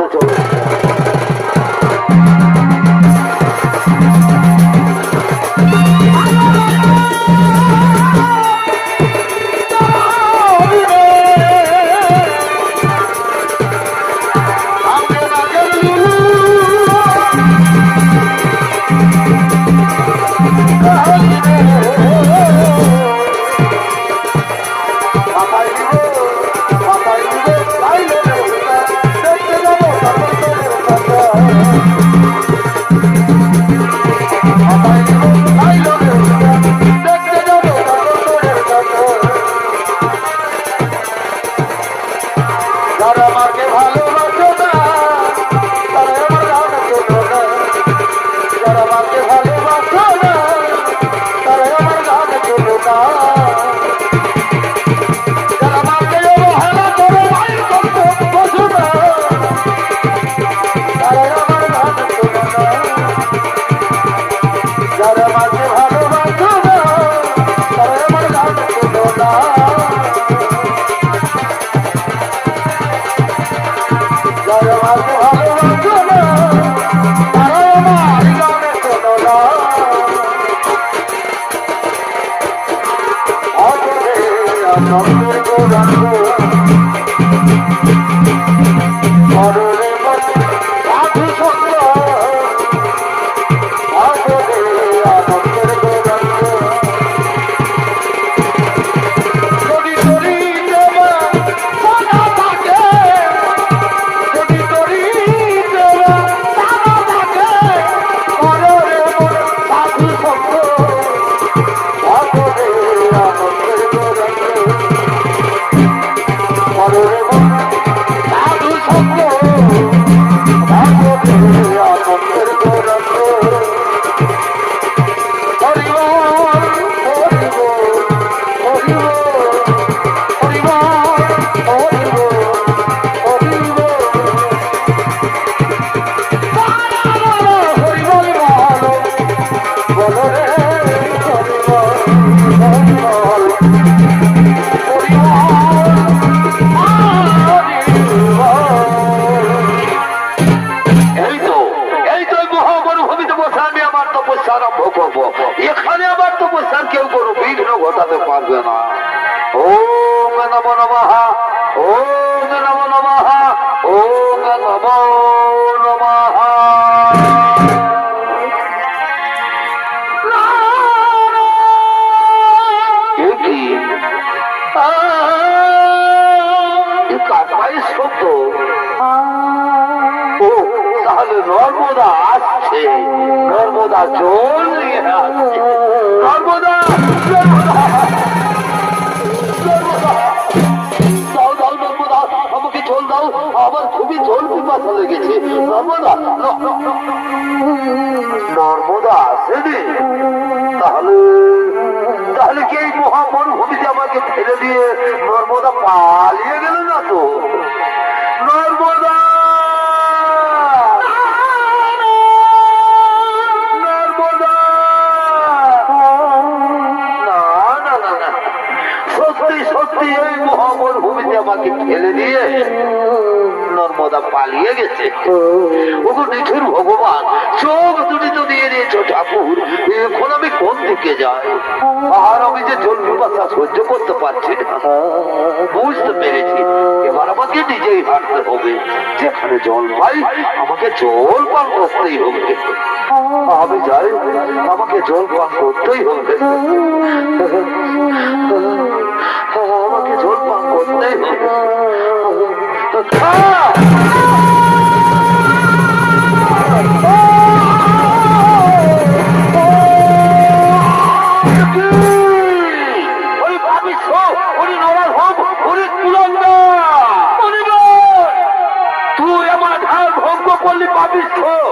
校長です。Come on. তাহলে নর্মদা আসছে। নর্মদা চলে নর্মদা! জল নর্মদা নর্মদা আমাকে ফেলে দিয়ে নর্মদা পালিয়ে গেছে। ওগো নিঠুর ভগবান চোখ দুটি তো দিয়ে দিয়েছ ঠাকুর। এখন আমি কোন দিকে যাই? আর আমি যে জন্মু বাসা সহ্য করতে পারছি বুঝতে পেরেছি। এবার আমাকে নিজেই হাঁটতে হবে। যেখানে জল পাই, আমাকে জল পান করতেই হবে। আমি যাই, আমাকে জল পান করতেই হবে। Rabicó!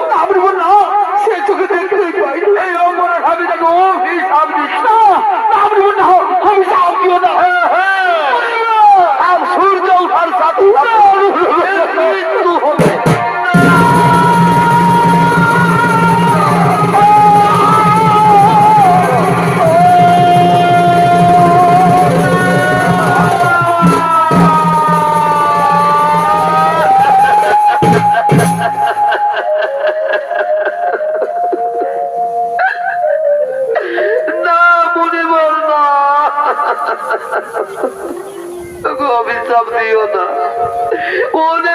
ও